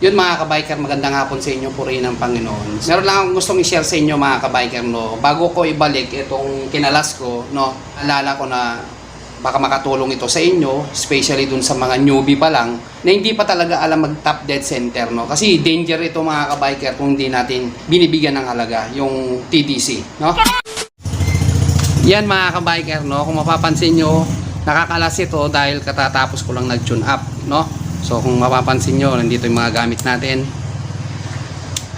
Yun mga kabiker, magandang hapon sa inyo, purihin ng Panginoon. Meron lang akong gustong i-share sa inyo mga kabiker, no. Bago ko ibalik itong kinalas ko, no, alala ko na baka makatulong ito sa inyo, especially dun sa mga newbie pa lang, na hindi pa talaga alam mag-top dead center, no. Kasi danger ito mga kabiker kung hindi natin binibigyan ng halaga, yung TDC, no. Yan mga kabiker, no, kung mapapansin nyo, nakakalas ito dahil katatapos ko lang nag-tune up, no. So kung mapapansin nyo, nandito yung mga gamit natin.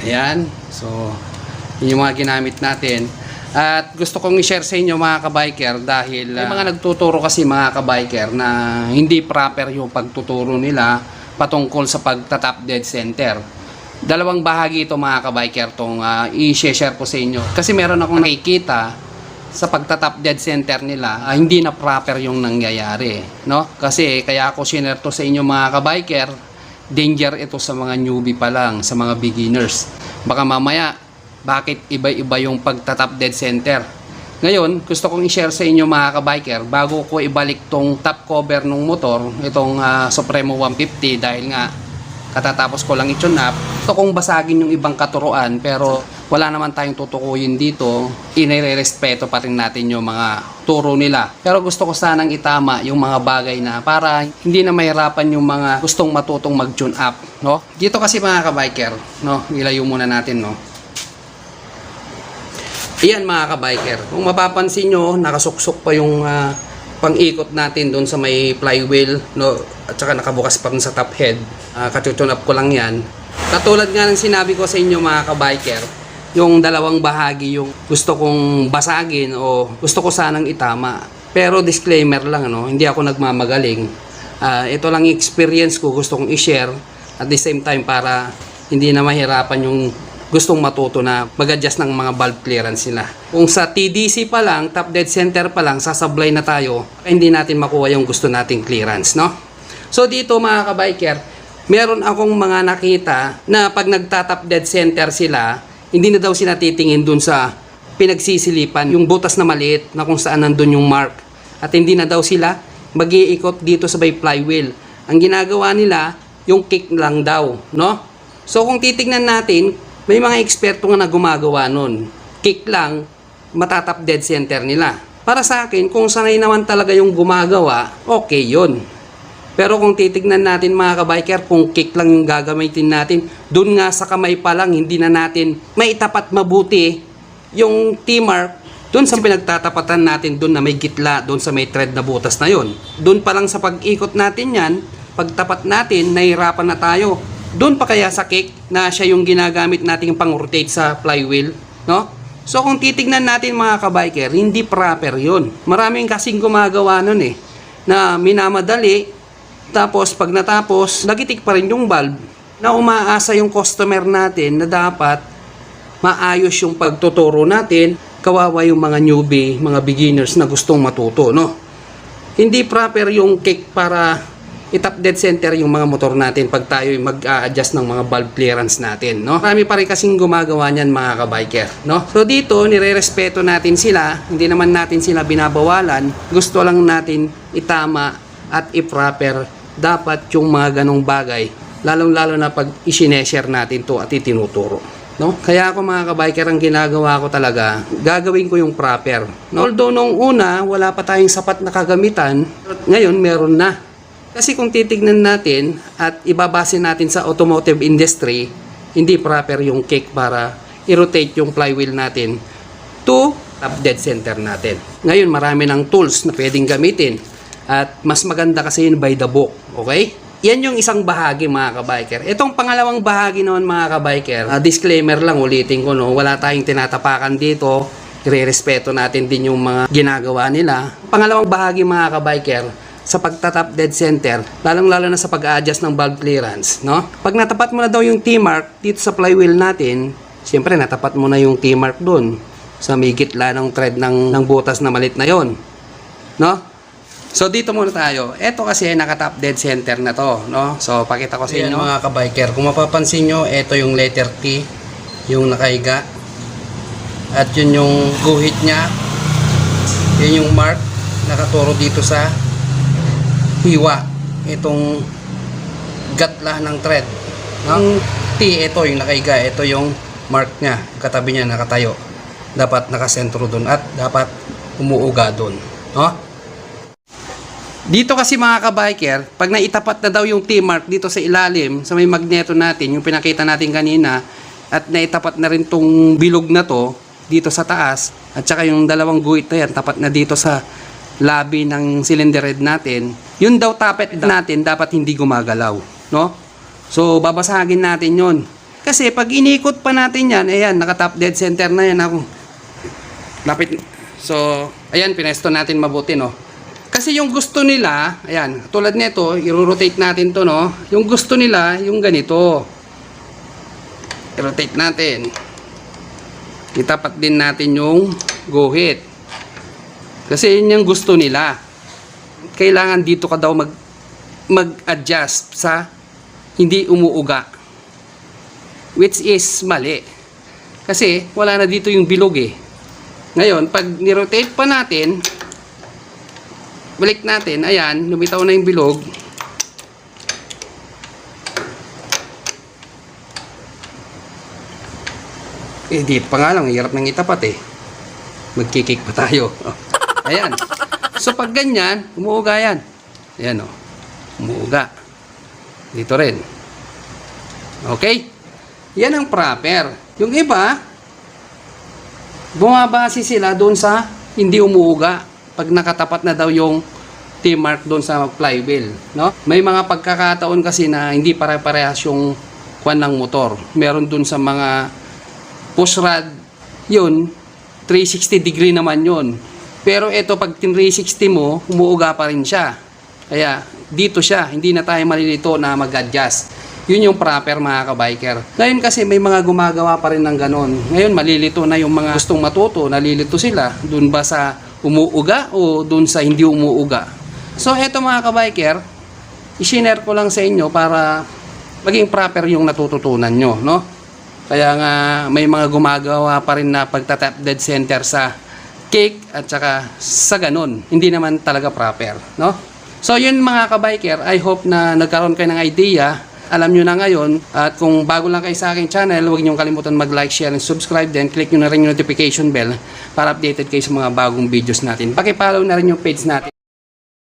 Ayan. So, yun yung mga ginamit natin. At gusto kong i-share sa inyo mga kabiker dahil may mga nagtuturo kasi mga kabiker na hindi proper yung pagtuturo nila patungkol sa pagtatap dead center. Dalawang bahagi ito mga kabiker tong ah, i-share ko sa inyo. Kasi meron akong nakikita sa pagtatap dead center nila, ah, hindi na proper yung nangyayari, no? Kasi kaya ako share to sa inyo mga kabiker, danger ito sa mga newbie pa lang, sa mga beginners. Baka mamaya, bakit iba-iba yung pagtatap dead center? Ngayon, gusto kong i-share sa inyo mga kabiker, bago ko ibalik tong top cover ng motor, itong ah, Supremo 150 dahil nga katatapos ko lang i-tune up. Gusto kong basagin yung ibang katuruan pero wala naman tayong tutukuyin dito. Inirerespeto pa rin natin yung mga turo nila. Pero gusto ko sanang itama yung mga bagay na para hindi na mahirapan yung mga gustong matutong mag-tune up. No? Dito kasi mga kabiker, no? ilayo muna natin. No? Iyan mga kabiker. Kung mapapansin nyo, nakasuksok pa yung ah, pang-ikot natin doon sa may flywheel, no? At saka nakabukas pa rin sa top head. Uh, up ko lang yan. Katulad nga ng sinabi ko sa inyo mga kabiker, yung dalawang bahagi yung gusto kong basagin o gusto ko sanang itama. Pero disclaimer lang, ano, hindi ako nagmamagaling. Ah, ito lang experience ko, gusto kong i-share at the same time para hindi na mahirapan yung gustong matuto na mag-adjust ng mga valve clearance nila. Kung sa TDC pa lang, top dead center pa lang, sasablay na tayo, hindi natin makuha yung gusto nating clearance, no? So dito mga kabiker, meron akong mga nakita na pag nagtatap dead center sila, hindi na daw sila titingin dun sa pinagsisilipan, yung butas na maliit na kung saan nandun yung mark. At hindi na daw sila mag-iikot dito sa may flywheel. Ang ginagawa nila, yung kick lang daw, no? So kung titignan natin, may mga eksperto nga na gumagawa nun. Kick lang, matatap dead center nila. Para sa akin, kung sanay naman talaga yung gumagawa, okay yun. Pero kung titignan natin mga kabiker, kung kick lang yung gagamitin natin, dun nga sa kamay pa lang, hindi na natin maitapat mabuti yung T-mark dun sa pinagtatapatan natin dun na may gitla, dun sa may thread na butas na yon. Dun pa lang sa pag-ikot natin yan, pagtapat natin, nahirapan na tayo. Doon pa kaya sa kick na siya yung ginagamit nating pang-rotate sa flywheel, no? So kung titignan natin mga kabiker, hindi proper yun. Maraming kasing gumagawa nun eh, na minamadali, tapos pag natapos, nagitik pa rin yung valve, na umaasa yung customer natin na dapat maayos yung pagtuturo natin, kawawa yung mga newbie, mga beginners na gustong matuto, no? Hindi proper yung kick para itap dead center yung mga motor natin pag tayo mag-a-adjust ng mga valve clearance natin, no? Marami pa rin kasing gumagawa niyan mga kabiker, no? So dito, nire-respeto natin sila, hindi naman natin sila binabawalan, gusto lang natin itama at i-proper dapat yung mga ganong bagay, lalong-lalo na pag isineshare natin to at itinuturo. No? Kaya ako mga kabiker ang ginagawa ko talaga, gagawin ko yung proper. No? Although nung una, wala pa tayong sapat na kagamitan, ngayon meron na. Kasi kung titignan natin at ibabase natin sa automotive industry, hindi proper yung kick para i-rotate yung flywheel natin to top dead center natin. Ngayon marami ng tools na pwedeng gamitin at mas maganda kasi yun by the book. Okay? Yan yung isang bahagi mga kabiker. Itong pangalawang bahagi naman mga kabiker, ah, disclaimer lang ulitin ko no, wala tayong tinatapakan dito. Irerespeto natin din yung mga ginagawa nila. Pangalawang bahagi mga kabiker, sa pagtatap dead center, lalong-lalo na sa pag-adjust ng valve clearance, no? Pag natapat mo na daw yung T-mark dito sa flywheel natin, siyempre natapat mo na yung T-mark doon sa may gitla ng thread ng, ng butas na malit na yon, no? So dito muna tayo. Ito kasi nakatap dead center na to, no? So pakita ko sa inyo mga kabiker. Kung mapapansin nyo, ito yung letter T, yung nakahiga. At yun yung guhit niya. Yun yung mark nakaturo dito sa hiwa. Itong gatla ng thread. Ang T, ito yung nakaiga, ito yung mark niya, katabi niya nakatayo. Dapat nakasentro doon at dapat umuuga doon. No? Dito kasi mga ka-biker, pag naitapat na daw yung T-mark dito sa ilalim, sa may magneto natin, yung pinakita natin kanina, at naitapat na rin tong bilog na to, dito sa taas, at saka yung dalawang guhit na yan, tapat na dito sa labi ng cylinder head natin, yun daw tapet natin, dapat hindi gumagalaw. No? So, babasagin natin yon Kasi pag inikot pa natin yan, ayan, naka-top dead center na yan. Ako. Lapit. So, ayan, pinesto natin mabuti, no? Kasi yung gusto nila, ayan, tulad nito, i-rotate natin to, no? Yung gusto nila, yung ganito. I-rotate natin. Itapat din natin yung guhit. Kasi yun yung gusto nila. Kailangan dito ka daw mag mag-adjust sa hindi umuuga. Which is mali. Kasi wala na dito yung bilog eh. Ngayon, pag nirotate pa natin, balik natin, ayan, lumitaw na yung bilog. Eh, dito pa nga lang, hirap nang itapat eh. Magkikik pa tayo. ayan. So, pag ganyan, umuuga yan. Ayan o. Umuuga. Dito rin. Okay? Yan ang proper. Yung iba, bumabase sila doon sa hindi umuuga pag nakatapat na daw yung T-mark doon sa flywheel, no? May mga pagkakataon kasi na hindi pare-parehas yung kwan ng motor. Meron doon sa mga push rod, yun, 360 degree naman yun. Pero ito, pag 360 mo, umuuga pa rin siya. Kaya, dito siya, hindi na tayo malilito na mag-adjust. Yun yung proper mga kabiker. Ngayon kasi may mga gumagawa pa rin ng ganon. Ngayon malilito na yung mga gustong matuto, nalilito sila. Doon ba sa umuuga o doon sa hindi umuuga? So eto mga kabiker, isinare ko lang sa inyo para maging proper yung natututunan nyo, no? Kaya nga may mga gumagawa pa rin na pagtatap dead center sa cake at saka sa ganun. Hindi naman talaga proper, no? So yun mga kabiker, I hope na nagkaroon kayo ng idea alam nyo na ngayon at kung bago lang kayo sa aking channel huwag nyo kalimutan mag like, share, and subscribe then click nyo na rin yung notification bell para updated kayo sa mga bagong videos natin pakipollow na rin yung page natin